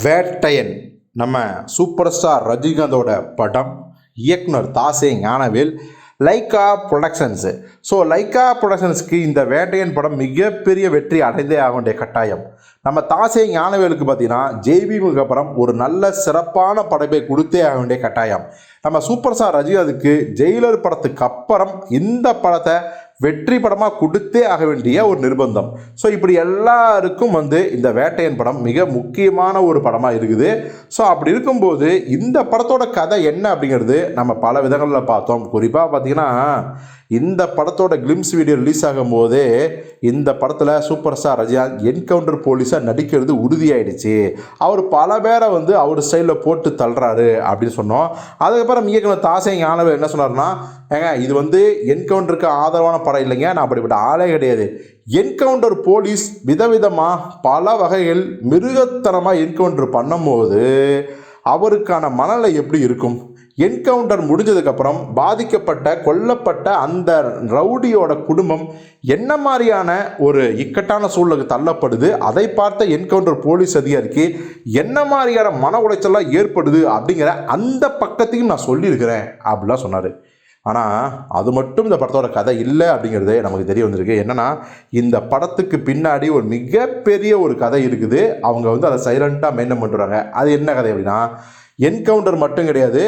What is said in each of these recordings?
வேட்டையன். நம்ம super star ரஜினிகாந்தோட படம். இயக்குனர் தாசே Gnanavel. Lyca productions so Lyca ப்ரொடக்ஷன்ஸ்க்கு இந்த வேட்டையன் படம் மிகப்பெரிய வெற்றி அடைந்தே ஆக வேண்டிய கட்டாயம். நம்ம தாசே ஞானவேலுக்கு பார்த்தீங்கன்னா ஜெய்பீமுக்கு படம் ஒரு நல்ல சிறப்பான படைப்பை கொடுத்தே ஆக வேண்டிய கட்டாயம். நம்ம சூப்பர் ஸ்டார் ரஜினிகாந்துக்கு ஜெயிலர் படத்துக்கு அப்புறம் இந்த படத்தை வெற்றி படமாக கொடுத்தே ஆக வேண்டிய ஒரு நிர்பந்தம். ஸோ இப்படி எல்லாருக்கும் வந்து இந்த வேட்டையன் படம் மிக முக்கியமான ஒரு படமாக இருக்குது. ஸோ அப்படி இருக்கும்போது இந்த படத்தோட கதை என்ன அப்படிங்கிறது நம்ம பல விதங்களில் பார்த்தோம். குறிப்பாக பார்த்தீங்கன்னா இந்த படத்தோட கிளிம்ஸ் வீடியோ ரிலீஸ் ஆகும்போது இந்த படத்தில் சூப்பர் ஸ்டார் ரஜினிகாந்த் என்கவுண்டர் போலீஸாக நடிக்கிறது உறுதியாயிடுச்சு. அவர் பல பேரை வந்து அவர் ஸ்டைலில் போட்டு தள்ளுறாரு அப்படின்னு சொன்னோம். அதுக்கப்புறம் இயக்குனர் தாசை ஞானவர் என்ன சொன்னார்னா ஏங்க இது வந்து என்கவுண்டருக்கு ஆதரவான படம் இல்லைங்க. நான் அப்படிப்பட்ட ஆளே கிடையாது. என்கவுண்டர் போலீஸ் விதவிதமாக பல வகைகள் மிருகத்தனமாக என்கவுண்டர் பண்ணும்போது அவருக்கான மனநிலை எப்படி இருக்கும்? என்கவுண்டர் முடிஞ்சதுக்கப்புறம் பாதிக்கப்பட்ட கொல்லப்பட்ட அந்த ரவுடியோட குடும்பம் என்ன மாதிரியான ஒரு இக்கட்டான சூழலுக்கு தள்ளப்படுது? அதை பார்த்த என்கவுண்டர் போலீஸ் அதிகாரிக்கு என்ன மாதிரியான மன உளைச்சலாம் ஏற்படுது அப்படிங்கிற அந்த பக்கத்தையும் நான் சொல்லியிருக்கிறேன். அப்படிலாம் சொன்னார். ஆனால் அது மட்டும் இந்த படத்தோட கதை இல்லை அப்படிங்கிறது நமக்கு தெரிய வந்திருக்கு. என்னன்னா இந்த படத்துக்கு பின்னாடி ஒரு மிகப்பெரிய ஒரு கதை இருக்குது. அவங்க வந்து அதை சைலண்ட்டாக மெயின்டைன் பண்ணுறாங்க அது என்ன கதை அப்படின்னா என்கவுண்டர் மட்டும் கிடையாது.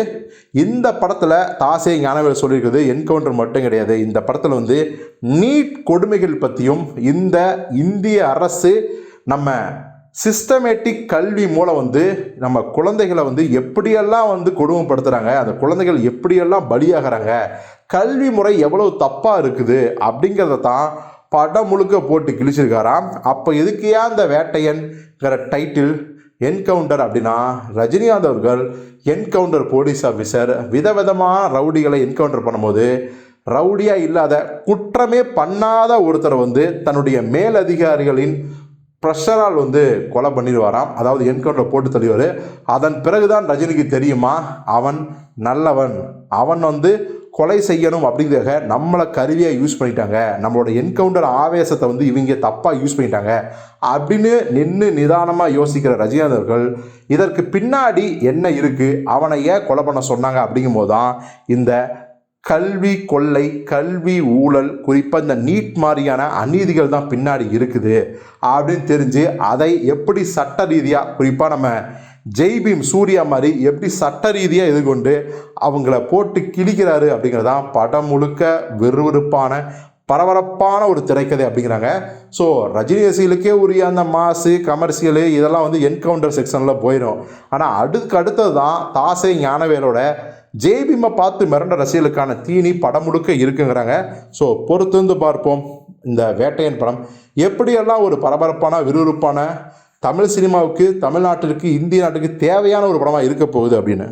இந்த படத்தில் தாசே ஞானவேல் சொல்லியிருக்கிறது என்கவுண்டர் மட்டும் கிடையாது. இந்த படத்தில் வந்து நீட் கொடுமைகள் பற்றியும் இந்த இந்திய அரசு நம்ம சிஸ்டமேட்டிக் கல்வி மூலம் வந்து நம்ம குழந்தைகளை வந்து எப்படியெல்லாம் வந்து கொடுமைப்படுத்துகிறாங்க அந்த குழந்தைகள் எப்படியெல்லாம் பலியாகிறாங்க கல்வி முறை எவ்வளவு தப்பாக இருக்குது அப்படிங்கிறத தான் படம் முழுக்க போட்டு கிழிச்சிருக்காராம். அப்போ எதுக்கையா அந்த வேட்டையன்கிற டைட்டில் என்கவுண்டர் அப்படின்னா ரஜினிகாந்த் அவர்கள் என்கவுண்டர் போலீஸ் ஆஃபீஸர் விதவிதமான ரவுடிகளை என்கவுண்டர் பண்ணும்போது ரவுடியாக இல்லாத குற்றமே பண்ணாத ஒருத்தரை வந்து தன்னுடைய மேலதிகாரிகளின் ப்ரெஷரால் வந்து கொலை பண்ணிடுவாராம். அதாவது என்கவுண்டர் போட்டு தள்ளிவார் அதன் பிறகுதான் ரஜினிக்கு தெரியுமா? அவன் நல்லவன். அவன் வந்து கொலை செய்யணும் அப்படிங்கிறத நம்மளை கருவியாக யூஸ் பண்ணிட்டாங்க. நம்மளோட என்கவுண்டர் ஆவேசத்தை வந்து இவங்க தப்பாக யூஸ் பண்ணிட்டாங்க. அப்படின்னு நின்று நிதானமாக யோசிக்கிற ரஜினிகாந்த் அவர்கள் இதற்கு பின்னாடி என்ன இருக்குது அவனை ஏன் கொலை பண்ண சொன்னாங்க அப்படிங்கும்போது தான் இந்த கல்வி கொள்ளை கல்வி ஊழல் குறிப்பாக இந்த நீட் மாதிரியான அநீதிகள் தான் பின்னாடி இருக்குது. அப்படின்னு தெரிஞ்சு அதை எப்படி சட்ட ரீதியாக குறிப்பாக நம்ம ஜெய்பீம் சூர்யா மாதிரி எப்படி சட்ட ரீதியாக எதிர்கொண்டு அவங்கள போட்டு கிழிக்கிறாரு அப்படிங்கிறதான் படம் முழுக்க விறுவிறுப்பான பரபரப்பான ஒரு திரைக்கதை அப்படிங்கிறாங்க. ஸோ ரஜினி ரசிகளுக்கே உரிய அந்த மாசு கமர்ஷியலு இதெல்லாம் வந்து என்கவுண்டர் செக்ஷனில் போயிடும். ஆனால் அடுக்கு அடுத்தது தான் தாசை ஞானவேலோட ஜேபிமை பார்த்து மிரண்ட ரசிகளுக்கான தீனி படம் முழுக்க இருக்குங்கிறாங்க. ஸோ பொறுத்திருந்து பார்ப்போம் இந்த வேட்டையன் படம். எப்படியெல்லாம் ஒரு பரபரப்பான விறுவிறுப்பான தமிழ் சினிமாவுக்கு தமிழ்நாட்டிற்கு இந்திய நாட்டுக்கு தேவையான ஒரு படமாக இருக்க போகுது அப்படின்னு?